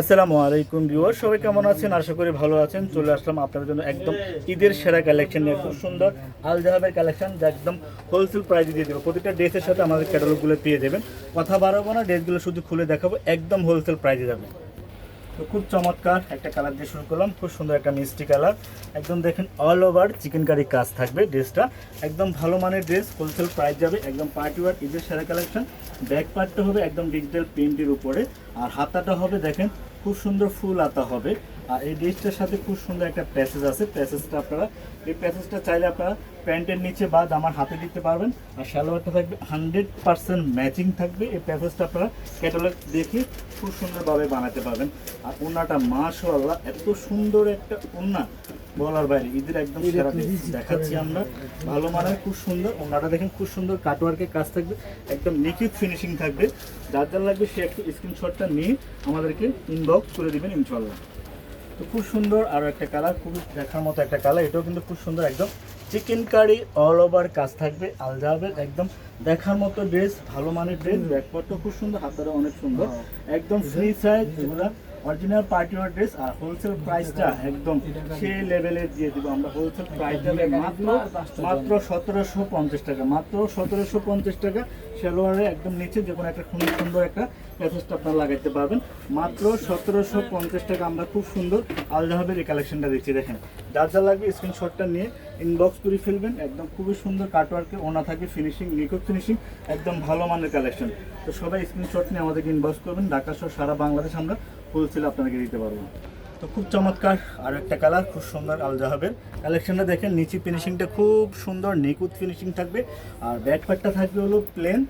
আসসালামু আলাইকুম ভিউয়ার সবাই কেমন আছেন? আশা করি ভালো আছেন। চলে আসলাম আপনাদের জন্য একদম ঈদের সেরা কালেকশন নিয়ে। খুব সুন্দর আল জাহাবের কালেকশন যা একদম হোলসেল প্রাইসে দিয়ে দেবো। প্রতিটা ড্রেসের সাথে আমাদের ক্যাটালগুলো পেয়ে যাবেন। কথা বাড়াবো না ড্রেসগুলো শুধু খুলে দেখাবো, একদম হোলসেল প্রাইসে যাবে। তো খুব চমৎকার একটা কালার দিয়ে শুরু করলাম। খুব সুন্দর একটা মিষ্টি কালার। একদম দেখেন অল ওভার চিকেন কারি কাজ থাকবে ড্রেসটা। একদম ভালো মানের ড্রেস হোলসেল প্রাইস যাবে, একদম পার্টি ওয়ার ঈদের সেরা কালেকশন ব্যাক পার্টটা হবে একদম ডিজিটাল প্রিন্টের উপরে। আর হাতাটা হবে দেখেন খুব সুন্দর ফুল আতা হবে। আর এই ড্রেসটার সাথে খুব সুন্দর একটা প্যাসেজ আছে। প্যাসেজটা আপনারা এই প্যাসেজটা চাইলে আপনারা প্যান্টের নিচে বা আমার হাতে দিতে পারবেন। আর সালোয়ারটা থাকবে হান্ড্রেড পারসেন্ট ম্যাচিং থাকবে। এই প্যাসেজটা আপনারা ক্যাটালগ দেখে খুব সুন্দরভাবে বানাতে পারবেন। আর ওনাটা মাশাআল্লাহ, এত সুন্দর একটা ওনা। বলার বাইরে। ঈদের একদম সেরা দেখাচ্ছি আমরা। ভালো মানের খুব সুন্দর। ওনাটা দেখেন খুব সুন্দর কাটওয়ার্কের কাজ থাকবে। একদম নিখুঁত ফিনিশিং থাকবে। যার যার লাগবে সে একটু স্ক্রিনশটটা নিয়ে আমাদেরকে ইনবক্স করে দিবেন ইনশাল্লাহ তো খুব সুন্দর আরও একটা কালার খুবই দেখার মতো একটা কালার এটাও কিন্তু খুব সুন্দর একদম চিকেন কারি অল ওভার কাজ থাকবে। আলজাবের একদম দেখার মতো ড্রেস ভালো মানের ড্রেস ব্যাকপার্টও খুব সুন্দর হাতারা অনেক সুন্দর। একদম ফ্রি সাইজ এগুলা অরিজিনাল পার্টি ওয়ার ড্রেস আর হোলসেল প্রাইসটা একদম সেই লেভেলের দিয়ে দিব। আমরা হোলসেল প্রাইস যাবে মাত্র মাত্র সতেরোশো পঞ্চাশ টাকা। মাত্র সতেরোশো পঞ্চাশ টাকা সালোয়ারে একদম নিচে যে কোনো একটা খুব সুন্দর একটা প্যাসেজটা আপনারা লাগাইতে পারবেন। মাত্র সতেরোশো পঞ্চাশ টাকা আমরা খুব সুন্দর আলজাহাবের এই কালেকশনটা দিচ্ছি। দেখেন, যার যা লাগবে স্ক্রিনশটটা নিয়ে ইনবক্স করে ফেলবেন। একদম খুবই সুন্দর কাটওয়ার্কে ওনা থাকে ফিনিশিং নিখুঁত ফিনিশিং একদম ভালো মানের কালেকশন তো সবাই স্ক্রিনশট নিয়ে আমাদেরকে ইনবক্স করবেন। ঢাকা সহ সারা বাংলাদেশ আমরা হোলসেল আপনাদেরকে দিতে পারব। তো খুব চমৎকার, আর একটা কালার, খুব সুন্দর আলজাহাবের কালেকশনটা দেখেন, নিচে ফিনিশিংটা খুব সুন্দর, নিখুঁত ফিনিশিং থাকবে। আর ব্যাক থাকবে হলো প্লেন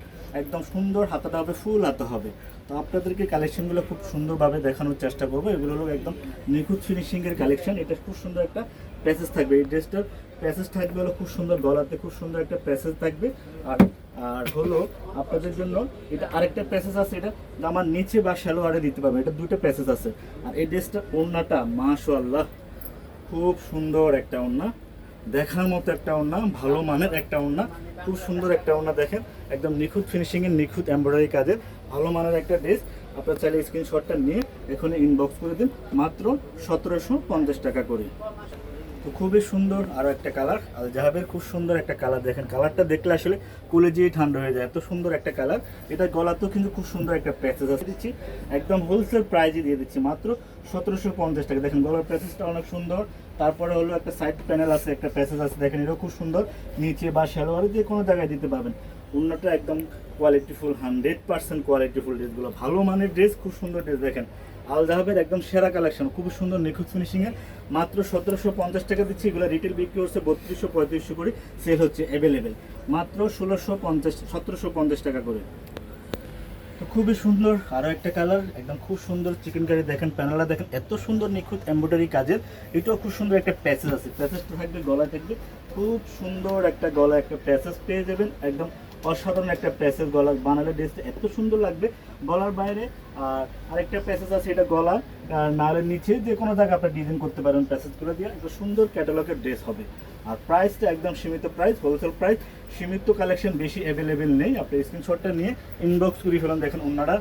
একদম সুন্দর হাতাটা হবে ফুল হাতা হবে। তো আপনাদেরকে কালেকশনগুলো খুব সুন্দরভাবে দেখানোর চেষ্টা করব। এগুলো হলো একদম নিখুঁত ফিনিশিংয়ের কালেকশন। এটা খুব সুন্দর একটা প্যাসেজ থাকবে এই ড্রেসটার প্যাসেজ থাকবে হলো খুব সুন্দর, গলাতে খুব সুন্দর একটা প্যাসেজ থাকবে। আর আর হলো আপনাদের জন্য এটা আরেকটা প্যাসেজ আছে, এটা আমার নিচে বা শ্যালোয়ারে দিতে পারবে এটা দুটো প্যাসেজ আছে। আর এই ড্রেসটা ওড়নাটা মাশাআল্লাহ, খুব সুন্দর একটা ওড়না দেখার মতো একটা ওড়না ভালো মানের একটা ওড়না খুব সুন্দর একটা ওড়না দেখেন, একদম নিখুঁত ফিনিশিংয়ের নিখুঁত এমব্রয়ডারি কাজের, ভালো মানের একটা ড্রেস। আপনার চাইলে স্ক্রিনশটটা নিয়ে এখানে ইনবক্স করে দিন, মাত্র সতেরোশো পঞ্চাশ টাকা করে। তো খুবই সুন্দর আরও একটা কালার। আল জাহাবের খুব সুন্দর একটা কালার দেখেন। কালারটা দেখলে আসলে কুলে যেয়ে ঠান্ডা হয়ে যায়। এত সুন্দর একটা কালার। এটা গলাতেও কিন্তু খুব সুন্দর একটা প্যাচেজ আছে। দিচ্ছি, একদম হোলসেল প্রাইজে দিয়ে দিচ্ছি। মাত্র সতেরোশো পঞ্চাশ টাকা। দেখেন গলার প্যাচেজটা অনেক সুন্দর। তারপরে হলো একটা সাইড প্যানেল আছে, একটা প্যাচেজ আছে। দেখেন এটাও খুব সুন্দর। নিচে বা সালোয়ারে যে কোনো জায়গায় দিতে পারবেন। অন্যটা একদম কোয়ালিটিফুল হান্ড্রেড পার্সেন্ট কোয়ালিটিফুল ড্রেসগুলো ভালো মানের ড্রেস খুব সুন্দর ড্রেস দেখেন। আল জাহাবের একদম সেরা কালেকশন খুব সুন্দর, নিখুঁত ফিনিশিংয়ে মাত্র সতেরোশো পঞ্চাশ টাকা দিচ্ছি, এগুলো রিটেল বিক্রি হচ্ছে বত্রিশশো পঁয়ত্রিশশো করে সেল হচ্ছে অ্যাভেলেবেল মাত্র ষোলোশো পঞ্চাশ, সতেরোশো পঞ্চাশ টাকা করে। তো খুবই সুন্দর আরও একটা কালার একদম খুব সুন্দর চিকেন কারি দেখেন প্যানেলা দেখেন, এত সুন্দর, নিখুঁত এমব্রয়ডারি কাজের। এটাও খুব সুন্দর একটা প্যাসেজ আছে প্যাসেজটা থাকবে, গলায় থাকবে, খুব সুন্দর একটা গলা একটা প্যাসেজ পেয়ে যাবেন, একদম অসাধারণ একটা প্যাসেজ গলা বানালে ড্রেসটা এত সুন্দর লাগবে গলার বাইরে। আর আরেকটা প্যাসেজ আছে, এটা গলা আর নালের নিচে যে কোনো জায়গায় আপনার ডিজাইন করতে পারেন প্যাসেজগুলো দিয়ে। একটা সুন্দর ক্যাটালগের ড্রেস হবে। আর প্রাইসটা একদম সীমিত প্রাইস হোলসেল প্রাইস সীমিত কালেকশন বেশি অ্যাভেলেবেল নেই। আপনি স্ক্রিনশটটা নিয়ে ইনবক্স করে ফেলান। দেখেন ওনারা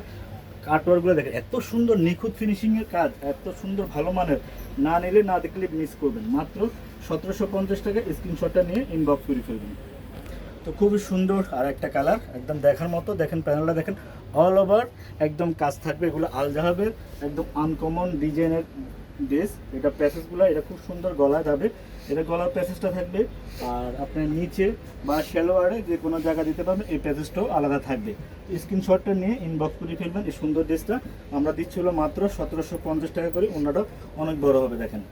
কাটওয়ারগুলো দেখেন। এত সুন্দর নিখুঁত ফিনিশিংয়ের কাজ, এত সুন্দর ভালো মানের। না নিলে না দেখলে মিস করবেন। মাত্র সতেরোশো পঞ্চাশ টাকা স্ক্রিনশটটা নিয়ে ইনবক্স করে ফেলবেন। তো খুবই সুন্দর আর একটা কালার, একদম দেখার মতো। দেখেন প্যানেলটা দেখেন অল ওভার একদম কাজ থাকবে এগুলো আলজাহাবের একদম আনকমন ডিজাইনের ড্রেস এটা প্যাসেজগুলো এটা খুব সুন্দর গলায় যাবে এটা গলার প্যাসেজটা থাকবে, আর আপনার নিচে বা শ্যালোয়ারে যে কোনো জায়গা দিতে পারবেন, এই প্যাসেজটাও আলাদা থাকবে। স্ক্রিনশটটা নিয়ে ইনবক্স করে ফেলবেন এই সুন্দর ড্রেসটা আমরা দিচ্ছি হলো মাত্র সতেরোশো পঞ্চাশ টাকা করে, ওনাটা অনেক বড় হবে, দেখেন।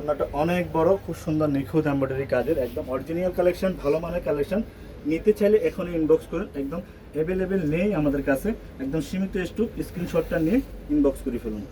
ওনাটা অনেক বড়, খুব সুন্দর নিখুঁত এমব্রয়ডারি কাজের, একদম অরিজিনাল কালেকশন ভালো মানের কালেকশন নিতে চাইলে এখনই ইনবক্স করুন একদম অ্যাভেলেবেল নেই আমাদের কাছে। একদম সীমিত স্টুপ স্ক্রিনশটটা নিয়ে ইনবক্স করে ফেলুন।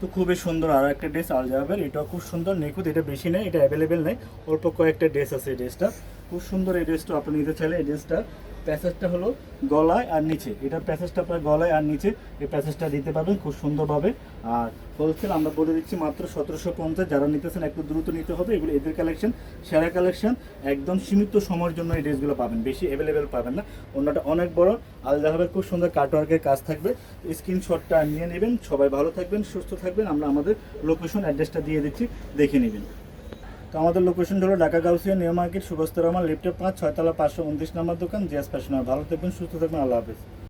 তো খুবই সুন্দর আর একটা ড্রেস আল এটাও খুব সুন্দর, নিখুঁত, এটা বেশি নেই, এটা অ্যাভেলেবেল নেই। অল্প কয়েকটা ড্রেস আছে এই ড্রেসটা খুব সুন্দর এই ড্রেসটা আপনি নিতে চাইলে এই ড্রেসটা প্যাসেজটা হলো গলায় আর নিচে। এটার প্যাসেজটা আপনার গলায় আর নিচে। এই প্যাসেজটা দিতে পারবেন খুব সুন্দরভাবে। আর হোলসেল আমরা বলে দিচ্ছি মাত্র সতেরোশো পঞ্চাশ। যারা নিতেছেন একটু দ্রুত নিতে হবে। এগুলো এদের কালেকশন সেরা কালেকশন একদম সীমিত সময়ের জন্য এই ড্রেসগুলো পাবেন। বেশি অ্যাভেলেবেল পাবেন না। অন্যটা অনেক বড়। আলাদাভাবে খুব সুন্দর কাটওয়ার্কের কাজ থাকবে। স্ক্রিনশটটা নিয়ে নেবেন। সবাই ভালো থাকবেন, সুস্থ থাকবেন। আমরা আমাদের লোকেশন অ্যাড্রেসটা দিয়ে দিচ্ছি। দেখে নেবেন। তো আমাদের লোকেশন হলো ঢাকা গাউসিয়া, নিউ মার্কেট সুভাষ রহমান লিফটে পাঁচ, ছয়তলা পাঁচশো উনত্রিশ নম্বর দোকান। জিয়াস ফ্যাশনার ভালো থাকবেন, সুস্থ থাকবেন, আল্লাহ হাফিজ।